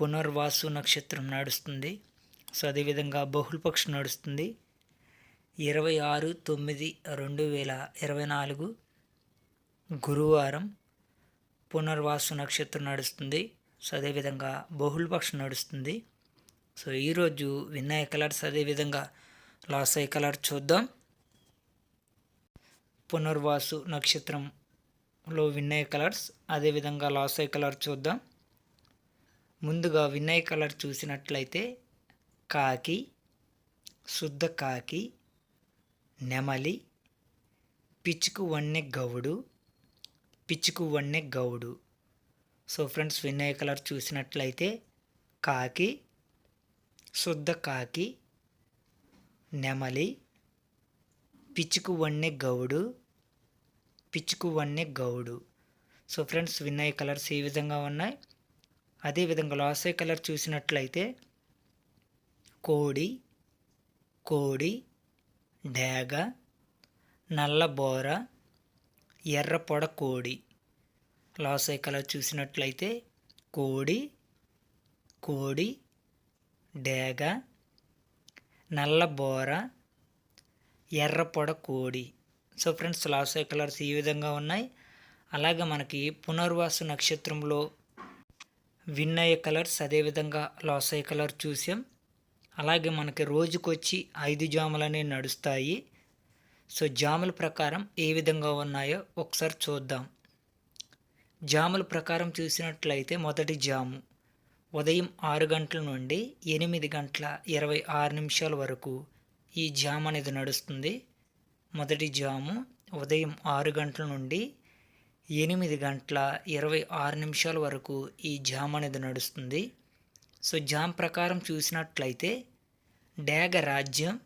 పునర్వాసు నక్షత్రం నడుస్తుంది. సో అదేవిధంగా బహుళపక్షం నడుస్తుంది. ఇరవై ఆరు తొమ్మిది రెండు వేల ఇరవై నాలుగు గురువారం పునర్వాసు నక్షత్రం నడుస్తుంది. సో అదేవిధంగా బహుళపక్షం నడుస్తుంది. సో ఈరోజు వినాయక కలర్స్ అదేవిధంగా లాస్ అయ్యే కలర్ చూద్దాం. పునర్వాసు నక్షత్రంలో విన్నయ్య కలర్స్ అదేవిధంగా లాస్ అయ్యే కలర్ చూద్దాం. ముందుగా వినయ్ కలర్ చూసినట్లయితే కాకి శుద్ధ కాకి నెమలి పిచ్చుకు వన్నె గౌడు పిచ్చుకు వన్నె గౌడు. సో ఫ్రెండ్స్ వినయ్ కలర్ చూసినట్లయితే కాకి శుద్ధ కాకి నెమలి పిచ్చుకు వన్నె గౌడు పిచ్చుకు వన్నె గౌడు. సో ఫ్రెండ్స్ వినయ్ కలర్స్ ఈ విధంగా ఉన్నాయి. అదేవిధంగా లాసే కలర్ చూసినట్లయితే కోడి కోడి డేగ నల్లబోర ఎర్ర పొడ కోడి. లాసే కలర్ చూసినట్లయితే కోడి కోడి డేగ నల్లబోర ఎర్ర పొడ కోడి. సో ఫ్రెండ్స్ లాసే కలర్స్ ఈ విధంగా ఉన్నాయి. అలాగే మనకి పునర్వాసు నక్షత్రంలో విన్ అయ్యే కలర్స్ అదేవిధంగా లాస్ అయ్యే కలర్ చూసాం. అలాగే మనకి రోజుకొచ్చి ఐదు జాములు అనేవి నడుస్తాయి. సో జాముల ప్రకారం ఏ విధంగా ఉన్నాయో ఒకసారి చూద్దాం. జాముల ప్రకారం చూసినట్లయితే మొదటి జాము ఉదయం ఆరు గంటల నుండి ఎనిమిది గంటల ఇరవై ఆరు నిమిషాల వరకు ఈ జామ్ అనేది నడుస్తుంది. మొదటి జాము ఉదయం ఆరు గంటల నుండి ఎనిమిది గంటల ఇరవై ఆరు నిమిషాల వరకు ఈ జామ్ అనేది నడుస్తుంది. సో జామ్ ప్రకారం చూసినట్లయితే డేగ రాజ్యం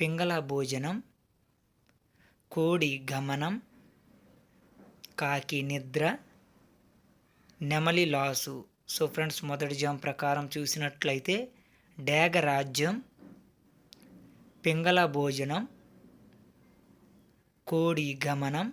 పింగళ భోజనం కోడి గమనం కాకి నిద్ర నెమలి లాసు. సో ఫ్రెండ్స్ మొదటి జామ్ ప్రకారం చూసినట్లయితే డేగ రాజ్యం పింగళ భోజనం కోడి గమనం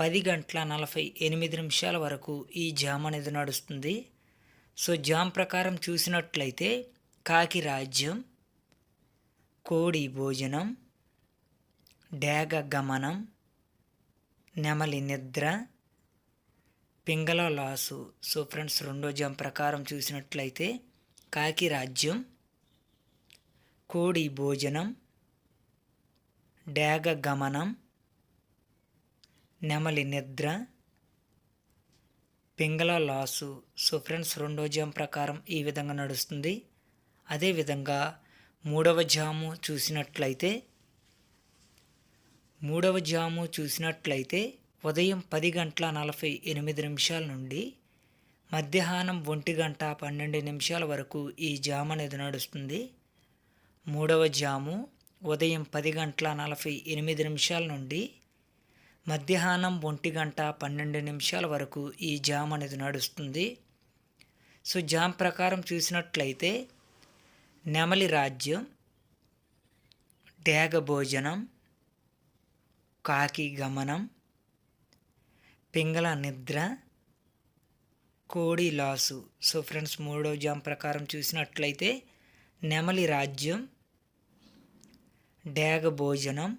పది గంటల నలభై ఎనిమిది నిమిషాల వరకు ఈ జామ్ అనేది నడుస్తుంది. సో జామ్ ప్రకారం చూసినట్లయితే కాకి రాజ్యం కోడి భోజనం డేగ గమనం నెమలి నిద్ర పింగళ లాసు. సో ఫ్రెండ్స్ రెండో జామ్ ప్రకారం చూసినట్లయితే కాకి రాజ్యం కోడి భోజనం డేగ గమనం నెమలి నిద్ర పింగళ లాసు. సో ఫ్రెండ్స్ రెండో జామ్ ప్రకారం ఈ విధంగా నడుస్తుంది. అదేవిధంగా మూడవ జాము చూసినట్లయితే మూడవ జాము చూసినట్లయితే ఉదయం పది గంటల నలభై ఎనిమిది నిమిషాల నుండి మధ్యాహ్నం ఒంటి గంట పన్నెండు నిమిషాల వరకు ఈ జామ్ అనేది నడుస్తుంది. మూడవ జాము ఉదయం పది గంటల నలభై ఎనిమిది నిమిషాల నుండి మధ్యాహ్నం ఒంటి గంట పన్నెండు నిమిషాల వరకు ఈ జామ్ అనేది నడుస్తుంది. సో జామ్ ప్రకారం చూసినట్లయితే నెమలి రాజ్యం డేగ భోజనం కాకి గమనం పింగళ నిద్ర కోడి లాసు. సో ఫ్రెండ్స్ మూడో జామ్ ప్రకారం చూసినట్లయితే నెమలి రాజ్యం డేగ భోజనం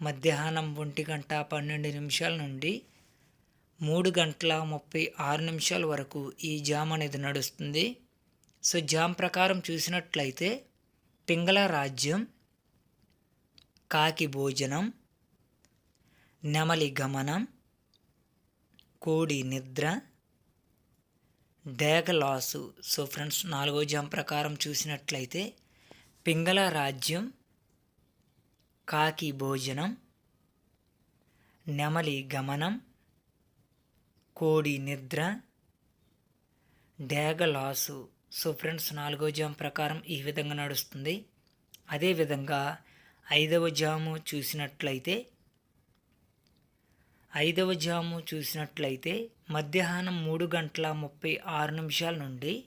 మధ్యాహ్నం ఒంటి గంట పన్నెండు నిమిషాల నుండి మూడు గంటల ముప్పై ఆరు నిమిషాల వరకు ఈ జామ్ అనేది నడుస్తుంది. సో జామ్ ప్రకారం చూసినట్లయితే పింగళ రాజ్యం కాకి భోజనం నెమలి గమనం కోడి నిద్ర డేగ లాసు సో ఫ్రెండ్స్ నాలుగో జామ్ ప్రకారం చూసినట్లయితే పింగళ రాజ్యం కాకి భోజనం నెమలి గమనం కోడి నిద్ర డేగ లాసు. సో ఫ్రెండ్స్ నాలుగో జామ్ ప్రకారం ఈ విధంగా నడుస్తుంది. అదేవిధంగా ఐదవ జాము చూసినట్లయితే ఐదవ జాము చూసినట్లయితే మధ్యాహ్నం మూడు గంటల ముప్పై ఆరు నిమిషాల నుండి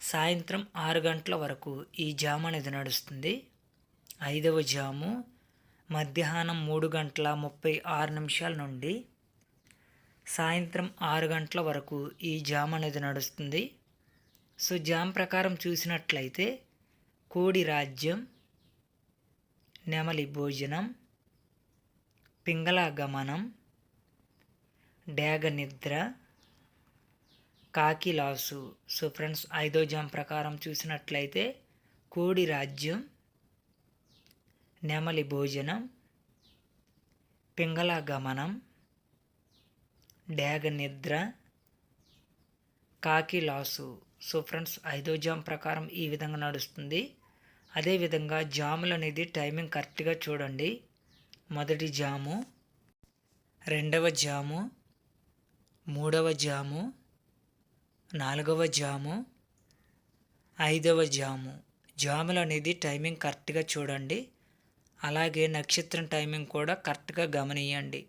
సాయంత్రం ఆరు గంటల వరకు ఈ జాము అనేది నడుస్తుంది. ఐదవ జాము మధ్యాహ్నం మూడు గంటల ముప్పై ఆరు నిమిషాల నుండి సాయంత్రం ఆరు గంటల వరకు ఈ జామ్ అనేది నడుస్తుంది. సో జామ్ ప్రకారం చూసినట్లయితే కోడి రాజ్యం నెమలి భోజనం పింగళ గమనం డేగ నిద్ర కాకి లాసు. సో ఫ్రెండ్స్ ఐదో జామ్ ప్రకారం చూసినట్లయితే కోడి రాజ్యం నెమలి భోజనం పింగళ గమనం డేగ నిద్ర కాకి లాసు. సో ఫ్రెండ్స్ ఐదో జామ్ ప్రకారం ఈ విధంగా నడుస్తుంది. అదేవిధంగా జాములు అనేది టైమింగ్ కరెక్ట్గా చూడండి. మొదటి జాము రెండవ జాము మూడవ జాము నాలుగవ జాము ఐదవ జాము. జాములు అనేది టైమింగ్ కరెక్ట్గా చూడండి. అలాగే నక్షత్రం టైమింగ్ కూడా కరెక్ట్గా గమనియండి.